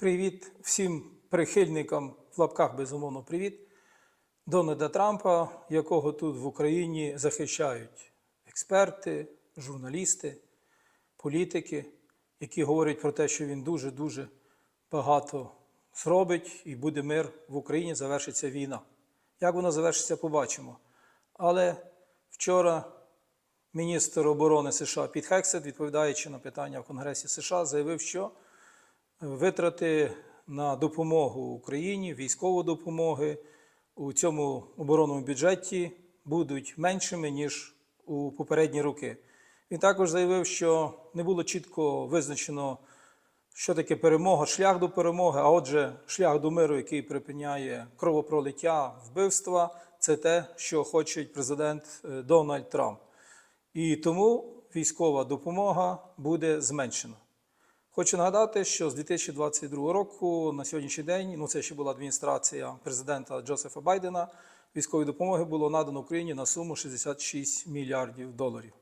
Привіт всім прихильникам в лапках, безумовно, привіт. Дональда Трампа, якого тут в Україні захищають експерти, журналісти, політики, які говорять про те, що він дуже-дуже багато зробить і буде мир в Україні, завершиться війна. Як вона завершиться, побачимо. Але вчора міністр оборони США Піт Хексет, відповідаючи на питання в Конгресі США, заявив, що витрати на допомогу Україні, військову допомоги у цьому оборонному бюджеті будуть меншими, ніж у попередні роки. Він також заявив, що не було чітко визначено, що таке перемога, шлях до перемоги, а отже, шлях до миру, який припиняє кровопролиття, вбивства, це те, що хоче президент е, Дональд Трамп. І тому військова допомога буде зменшена. Хочу нагадати, що з 2022 року на сьогоднішній день, ну це ще була адміністрація президента Джозефа Байдена, військової допомоги було надано Україні на суму 66 мільярдів доларів.